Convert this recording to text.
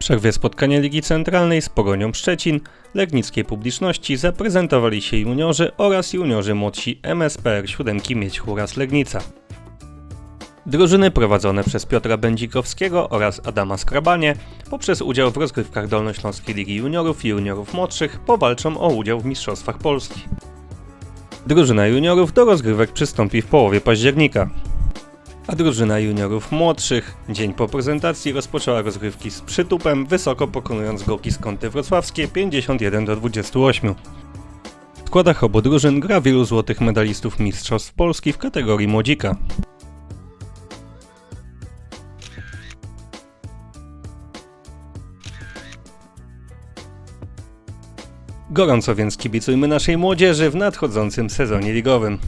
przerwie spotkania Ligi Centralnej z Pogonią Szczecin, legnickiej publiczności zaprezentowali się juniorzy oraz juniorzy młodsi MSPR 7 Miedź Huras Legnica. Drużyny prowadzone przez Piotra Będzikowskiego oraz Adama Skrabanie poprzez udział w rozgrywkach Dolnośląskiej Ligi Juniorów i Juniorów Młodszych powalczą o udział w Mistrzostwach Polski. Drużyna juniorów do rozgrywek przystąpi w połowie października, a drużyna juniorów młodszych dzień po prezentacji rozpoczęła rozgrywki z przytupem, wysoko pokonując Goki z Kąty Wrocławskie 51 do 28. W składach obu drużyn gra wielu złotych medalistów Mistrzostw Polski w kategorii młodzika. Gorąco więc kibicujmy naszej młodzieży w nadchodzącym sezonie ligowym.